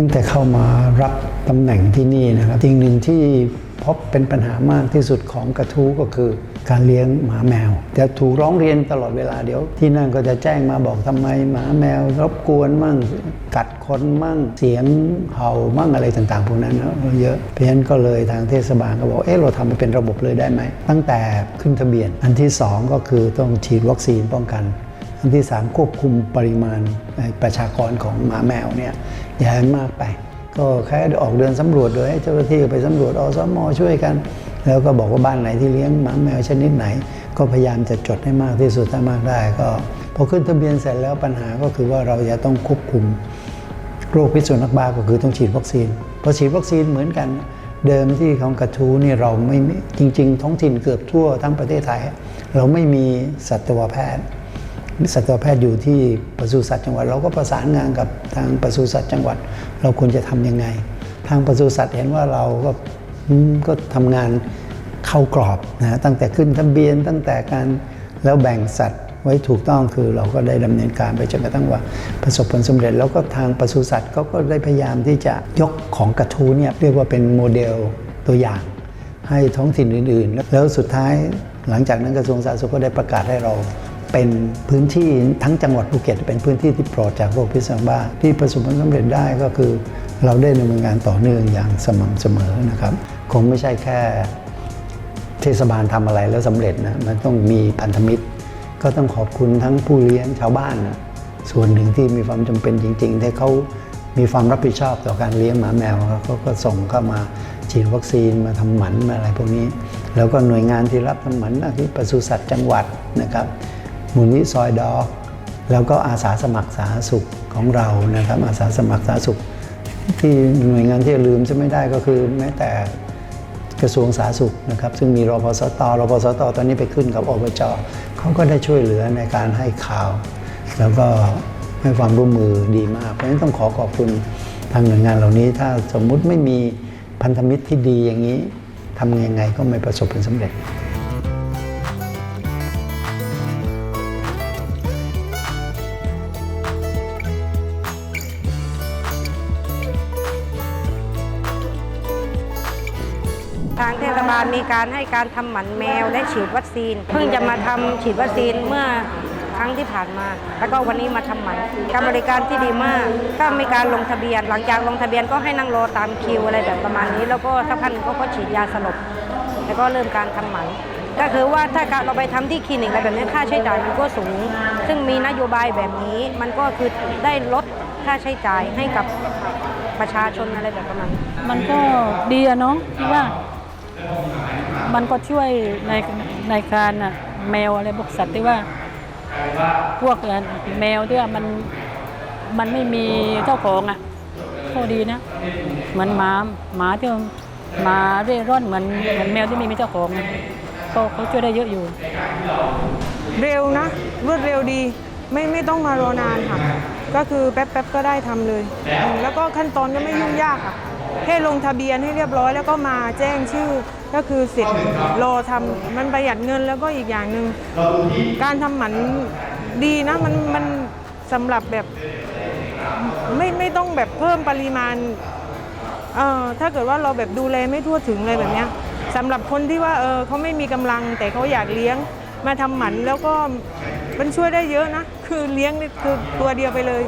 ตั้งแต่เข้ามารับตำแหน่งที่นี่นะครับสิ่งหนึ่งที่พบเป็นปัญหามากที่สุดของกระทู้ก็คือการเลี้ยงหมาแมวจะถูกร้องเรียนตลอดเวลาเดี๋ยว ที่นั่นก็จะแจ้งมาบอกทำไมหมาแมว รบกวนมั่งกัดคนมั่งเสียงเห่ามั่งอะไรต่างๆพวกนั้นนะเยอะเพราะฉะนั้นก็เลยทางเทศบาลก็บอกเอ๊ะเราทำเป็นระบบเลยได้ไหม ตั้งแต่ขึ้นทะเบียน อันที่สองก็คือต้องฉีดวัคซีนป้องกัน อันที่สามควบคุมปริมาณประชากรของหมาแมวเนี่ย อย่าให้มากไป ก็แค่ออกเดินสำรวจโดยให้เจ้าหน้าที่ไปสำรวจอสมอช่วยกัน แล้วก็บอกว่าบ้านไหนที่เลี้ยงหมาแมวชนิดไหน ก็พยายามจะจดให้มากที่สุดถ้ามากได้ ก็พอขึ้นทะเบียนเสร็จแล้วปัญหาก็คือว่าเราจะต้องควบคุมโรคพิษสุนัขบ้าก็คือต้องฉีดวัคซีนพอฉีดวัคซีนเหมือนกันเดิมที่ของกระทู้นี่เราไม่มีจริง ๆ ท้องถิ่นเกือบทั่วทั้งประเทศไทย เราไม่มีสัตวแพทย์ สัตวแพทย์อยู่ที่ปศุสัตว์จังหวัด เราก็ประสานงานกับทางปศุสัตว์จังหวัด เราควรจะทำยังไง ทางปศุสัตว์เห็นว่าเราก็ก็ทำงานเข้ากรอบนะตั้งแต่ขึ้นทะเบียนตั้งแต่การแล้วแบ่งสัตว์ไว้ถูกต้องคือเราก็ได้ดำเนินการไปจนกระทั่งว่าประสบผลสำเร็จ แล้วก็ทางปศุสัตว์เขาก็ได้พยายามที่จะยกของกระทู้เนี่ยเรียกว่าเป็นโมเดลตัวอย่าง ให้ท้องถิ่นอื่น ๆ แล้วสุดท้ายหลังจากนั้นกระทรวงสาธารณสุขก็ได้ประกาศให้เรา เป็นพื้นที่ทั้งจังหวัดภูเก็ต เป็นพื้นที่ที่ปลอดจากโรคพิษสุนัขบ้าที่ประสบผลสำเร็จได้ก็คือ เราได้ดำเนินงานต่อเนื่องอย่างสม่ำเสมอนะครับ คงไม่ใช่แค่เทศบาลทำอะไรแล้วสำเร็จนะมันต้องมีพันธมิตร ก็ต้องขอบคุณทั้งผู้เลี้ยงชาวบ้านนะส่วนหนึ่งที่มีความจำเป็นจริง ๆ ที่เขามีความรับผิดชอบต่อการเลี้ยงหมาแมวเขาก็ส่งเข้ามาฉีดวัคซีนมาทำหมันมาอะไรพวกนี้ แล้วก็หน่วยงานที่รับทำหมันอาทิปศุสัตว์จังหวัดนะครับ มูลนิธิซอยดอกแล้วก็อาสาสมัครสาธารณสุขของเรานะครับอาสาสมัครสาธารณสุข ที่หน่วยงานที่ลืมจะไม่ได้ก็คือแม้แต่กระทรวงสาธารณสุขนะครับซึ่งมีรพสตรพสตตอนนี้ไปขึ้นกับอบจเขาก็ได้ช่วยเหลือในการให้ข่าว แล้วก็ให้ความร่วมมือดีมากเพราะฉะนั้นต้องขอขอบคุณทางหน่วยงานเหล่านี้ ถ้าสมมุติไม่มีพันธมิตรที่ดีอย่างนี้ทำยังไงก็ไม่ประสบผลสำเร็จ ทางเทศบาลมีการให้การทำหมันแมวและฉีดวัคซีน เพิ่งจะมาทำฉีดวัคซีนเมื่อครั้งที่ผ่านมา แล้วก็วันนี้มาทำหมันการบริการที่ดีมากก็มีการลงทะเบียน หลังจากลงทะเบียนก็ให้นั่งรอตามคิวอะไรแบบประมาณนี้ แล้วก็สักพักนึงเขาก็ฉีดยาสลบ แล้วก็เริ่มการทำหมันก็คือว่าถ้าเราไปทำที่คลินิกอะไรแบบนี้ค่าใช้จ่ายมันก็สูง ซึ่งมีนโยบายแบบนี้ มันก็คือได้ลดค่าใช้จ่ายให้กับประชาชนอะไรแบบประมาณ มันก็ดีอะเนาะที่ว่า มันก็ช่วยในในการอะแมวอะไรพวกสัตว์ที่ว่า พวกอะแมวที่ว่ามันมันไม่มีเจ้าของอะก็ดีนะ เหมือนหมาหมาที่ว่าหมาเร่ร่อนเหมือนเหมือนแมวที่ไม่มีเจ้าของอะก็เขาช่วยได้เยอะอยู่ เร็วนะรวดเร็วดี ไม่ไม่ต้องมารอนานค่ะ ก็คือแป๊บๆก็ได้ทำเลยอืมแล้วก็ขั้นตอนก็ไม่ยุ่งยากค่ะแค่ลงทะเบียนให้เรียบร้อยแล้วก็มาแจ้งชื่อก็คือเสร็จรอทำมันประหยัดเงินแล้วก็อีกอย่างหนึ่งการทำหมันดีนะมันมันสำหรับแบบไม่ไม่ต้องแบบเพิ่มปริมาณเออถ้าเกิดว่าเราแบบดูแลไม่ทั่วถึงเลยแบบเนี้ยสำหรับคนที่ว่าเออเขาไม่มีกำลังแต่เขาอยากเลี้ยงมาทำหมันแล้วก็ มันช่วยได้เยอะนะ คือเลี้ยงนี่คือตัวเดียวไปเลย